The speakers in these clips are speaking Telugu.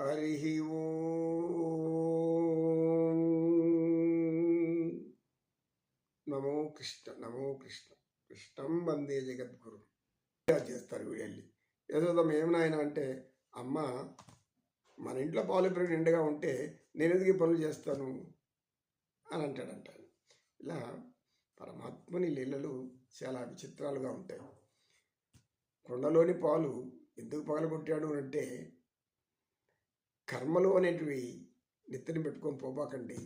హరి ఓ నమో కృష్ణ నమో కృష్ణ కృష్ణం వందే జగద్గురు. ఇలా చేస్తారు వీళ్ళి యశోదమ్మ ఏం నాయన అంటే అమ్మ మన ఇంట్లో పాలు పెరుగు నిండుగా ఉంటే నేను ఎందుకు పనులు చేస్తాను? అని అంటాడంట ఇలా పరమాత్మని లీలలు చాలా విచిత్రాలుగా ఉంటాయి. కొండలోని పాలు ఎందుకు పగలగొట్టాడు అంటే కర్మలు అనేటివి నెత్తిని పెట్టుకొని పోబాకండి.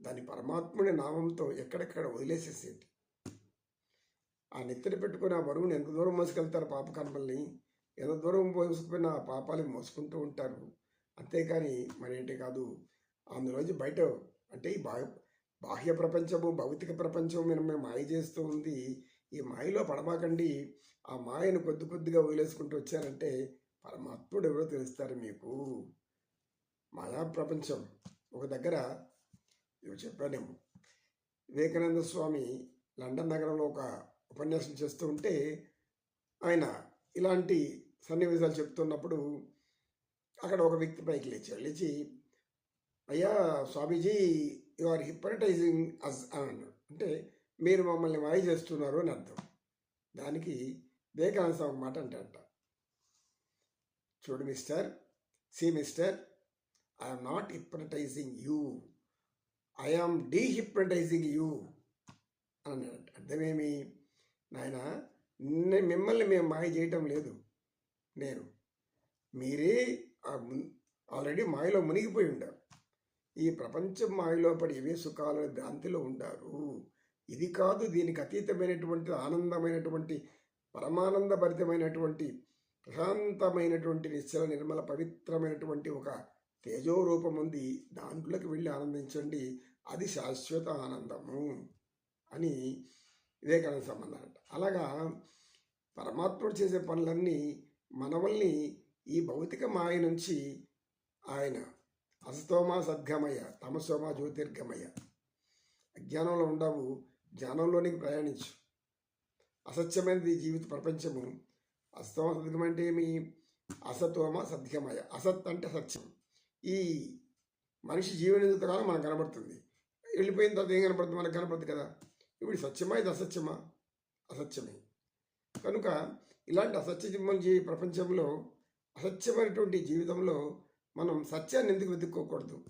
దాని పరమాత్ముని నామంతో ఎక్కడెక్కడ వదిలేసేసేది ఆ నెత్తిని పెట్టుకుని ఆ బరువుని ఎంత దూరం మోసుకెళ్తారు పాప కర్మల్ని ఎంత దూరం మోసుకుపోయిన ఆ పాపాలు మోసుకుంటూ ఉంటారు. అంతేకాని మరేంటి కాదు అందులోంచి బయట అంటే ఈ బాహ్య బాహ్య ప్రపంచము భౌతిక ప్రపంచం మేము మేము మాయ చేస్తూ ఉంది. ఈ మాయలో పడబాకండి ఆ మాయను కొద్ది కొద్దిగా వదిలేసుకుంటూ వచ్చారంటే పరమాత్ముడు ఎవరో తెలుస్తారు మీకు. మాయా ప్రపంచం. ఒక దగ్గర ఇవి చెప్పానేమో వివేకానంద స్వామి లండన్ నగరంలో ఒక ఉపన్యాసం చేస్తూ ఉంటే ఆయన ఇలాంటి సన్నివేశాలు చెప్తున్నప్పుడు అక్కడ ఒక వ్యక్తి పైకి లేచాడు. లేచి అయ్యా Swamiji you are hypnotizing us అని అన్నాడు. అంటే మీరు మమ్మల్ని మాయ చేస్తున్నారు అని అర్థం. దానికి వివేకానంద స్వామి మాట అంటాడట. చూడు mister see mister I'm not hypnotizing you I'm dehypnotizing you అని అర్థమేమి? నాయన మిమ్మల్ని మేము మాయ చేయటం లేదు. నేను మీరే ఆల్రెడీ మాయలో మునిగిపోయి ఉండారు. ఈ ప్రపంచం మాయలో పడి ఇవే సుఖాల భ్రాంతిలో ఉండారు. ఇది కాదు దీనికి అతీతమైనటువంటి ఆనందమైనటువంటి పరమానందభరితమైనటువంటి ప్రశాంతమైనటువంటి నిశ్చల నిర్మల పవిత్రమైనటువంటి ఒక తేజో రూపం ఉంది దాంట్లోకి వెళ్ళి ఆనందించండి. అది శాశ్వత ఆనందము అని వివేకానంద సంబంధం అంట అలాగా పరమాత్ముడు చేసే పనులన్నీ మనవల్ని ఈ భౌతిక మాయ నుంచి ఆయన అసతోమా సద్గమయ తమసోమా జ్యోతిర్గమయ అజ్ఞానంలో ఉండవు. జ్ఞానంలోనికి ప్రయాణించు. అసత్యమైనది జీవిత ప్రపంచము. అసతోమ సద్గమ అంటే ఏమి? అసతోమ సద్గమయ. అసత్ అంటే సత్యం. ఈ మనిషి జీవనంతకాలం కాలం మనకు కనబడుతుంది. వెళ్ళిపోయిన తర్వాత ఏం కనబడుతుంది మనకు కనబడుతుంది కదా. ఇప్పుడు సత్యమా ఇది అసత్యమా? అసత్యమే. కనుక ఇలాంటి అసత్యం జీ ప్రపంచంలో అసత్యమైనటువంటి జీవితంలో మనం సత్యాన్ని ఎందుకు వెతుక్కోకూడదు?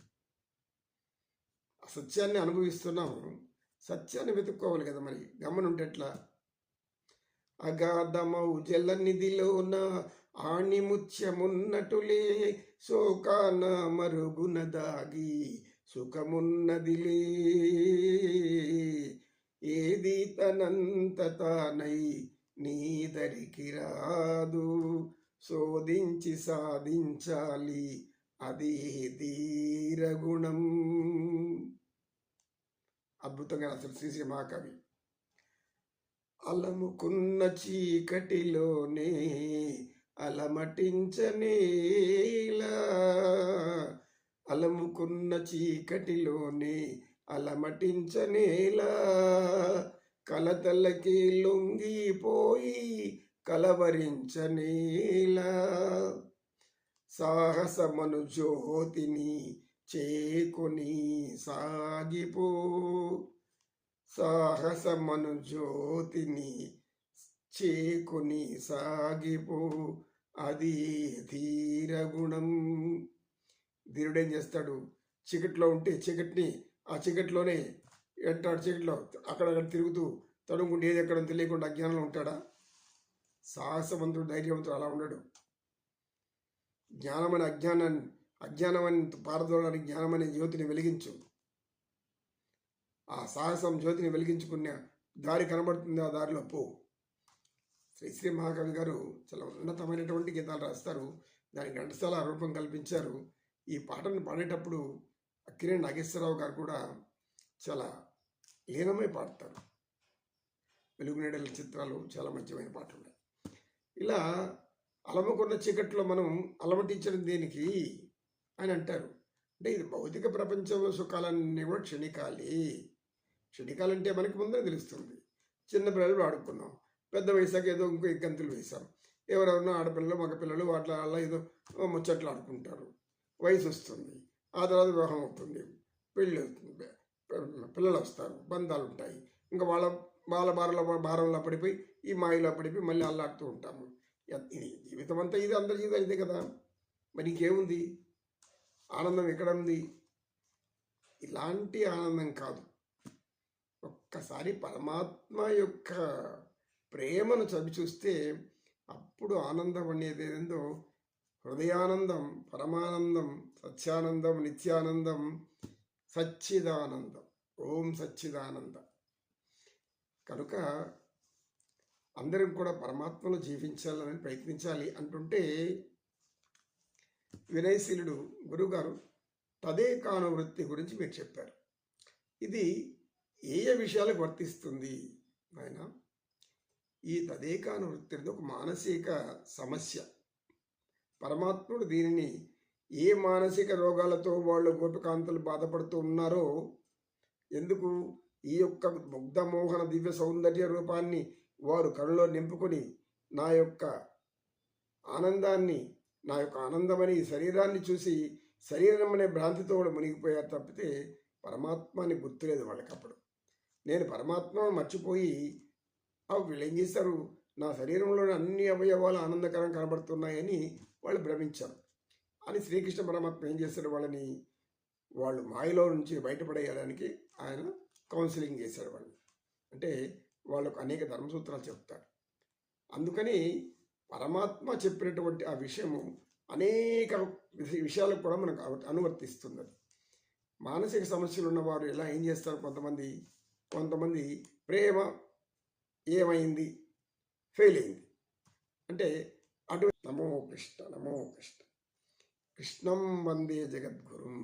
అసత్యాన్ని అనుభవిస్తున్నాము. సత్యాన్ని వెతుక్కోవాలి కదా మరి. గమనుంటే ఎట్లా? అగాధమౌ జల నిధిలోన ఆణిముత్యమున్నటులే శోకాన మరుగున దాగి సుఖమున్నదిలే. ఏది తనంత తానై నీదరికి రాదు. శోధించి సాధించాలి అది ధీరగుణం అద్భుతంగా అసలు శ్రీశ్రీ మహాకవి. అలముకున్న చీకటిలోనే అలమటించనేలా అలముకున్న చీకటిలోనే అలమటించనేలా కలతలకి లొంగిపోయి కలవరించనేలా సాహసమను జ్యోతిని చేకొని సాగిపో సాహసమను జ్యోతిని చేకుని సాగిపో అది ధీరగుణం ధీరుడేం చేస్తాడు? చీకట్లో ఉంటే చీకటిని ఆ చీకట్లోనే ఎంటాడు చీకట్లో. అక్కడక్కడ తిరుగుతూ తడుముకుంటే ఏది ఎక్కడ తెలియకుండా అజ్ఞానంలో ఉంటాడా? సాహసవంతుడు ధైర్యవంతుడు అలా ఉండడు. జ్ఞానమని అజ్ఞానాన్ని అజ్ఞానమని పారదోడానికి జ్ఞానమనే జ్యోతిని వెలిగించు. ఆ సాహసం జ్యోతిని వెలిగించుకున్న దారి కనబడుతుంది? ఆ దారిలో పో. శ్రీశ్రీ మహాకవి గారు చాలా ఉన్నతమైనటువంటి గీతాలు రాస్తారు. దానికి ఘంటసాల రూపం కల్పించారు. ఈ పాటను పాడేటప్పుడు అక్కినే నాగేశ్వరరావు గారు కూడా చాలా లీనమై పాడతారు. వెలుగునేడల చిత్రాలు చాలా మంచిమైన పాటలు ఉన్నాయి. ఇలా అలముకున్న చీకట్లో మనం అలమటించడం దేనికి అని అంటారు. అంటే ఇది భౌతిక ప్రపంచంలో సుఖాలన్నీ కూడా క్షణికాలి. క్షణికాలంటే మనకి ముందే తెలుస్తుంది. చిన్న పిల్లలు ఆడుకున్నాం. పెద్ద వయసాక ఏదో ఇంకో గంతులు వేశారు ఎవరెవరినో ఆడపిల్లలు మగపిల్లలు వాటి అలా ఏదో ముచ్చట్లు ఆడుకుంటారు. వయసు వస్తుంది. ఆ తర్వాత వివాహం అవుతుంది. పెళ్ళి అవుతుంది. పిల్లలు వస్తారు. బంధాలు ఉంటాయి. ఇంకా వాళ్ళ వాళ్ళ భారంలో భారంలో పడిపోయి ఈ మాయలో పడిపోయి మళ్ళీ అల్లాడుతూ ఉంటాము. ఇది జీవితం అంతా ఇది అందరి జీవితం ఇదే కదా. మరి ఇంకేముంది? ఆనందం ఎక్కడ ఉంది? ఇలాంటి ఆనందం కాదు. ఒక్కసారి పరమాత్మ యొక్క ప్రేమను చవి చూస్తే అప్పుడు ఆనందం అనేది ఏందో? హృదయానందం పరమానందం సత్యానందం నిత్యానందం సచ్చిదానందం. ఓం సచ్చిదానందం. కనుక అందరం కూడా పరమాత్మలో జీవించాలని ప్రయత్నించాలి అంటుంటే వినయశీలుడు గురుగారు తదేకాను వృత్తి గురించి మీరు చెప్పారు. ఇది ఏ ఏ విషయాలకు వర్తిస్తుంది ఆయన ఈ తదేకాను వృత్తి అనేది ఒక మానసిక సమస్య. పరమాత్ముడు దీనిని ఏ మానసిక రోగాలతో వాళ్ళు గోపికాంతలు బాధపడుతూ ఉన్నారో ఎందుకు? ఈ యొక్క ముగ్ధమోహన దివ్య సౌందర్య రూపాన్ని వారు కళ్ళలో నింపుకొని నా యొక్క ఆనందాన్ని నా యొక్క ఆనందమని ఈ శరీరాన్ని చూసి శరీరం అనే భ్రాంతితో కూడా మునిగిపోయారు తప్పితే పరమాత్మని గుర్తులేదు వాళ్ళకి అప్పుడు నేను పరమాత్మను మర్చిపోయి వీళ్ళు ఏం చేశారు నా శరీరంలోని అన్ని అవయవాలు ఆనందకరం కనబడుతున్నాయని వాళ్ళు భ్రమించారు. అని శ్రీకృష్ణ పరమాత్మ ఏం చేశారు వాళ్ళని వాళ్ళు మాయలో నుంచి బయటపడేయడానికి ఆయన కౌన్సిలింగ్ చేశారు వాళ్ళని. అంటే వాళ్ళకు అనేక ధర్మసూత్రాలు చెప్తారు. అందుకని పరమాత్మ చెప్పినటువంటి ఆ విషయము అనేక విషయాలకు కూడా మనకు అవ- అనువర్తిస్తుంది. మానసిక సమస్యలు ఉన్నవారు ఎలా ఏం చేస్తారు? కొంతమంది కొంతమంది ప్రేమ ఏమైంది? ఫెయిల్ అయింది అంటే అటు నమో కృష్ణ నమో కృష్ణ. కృష్ణం వందే జగద్గురుం.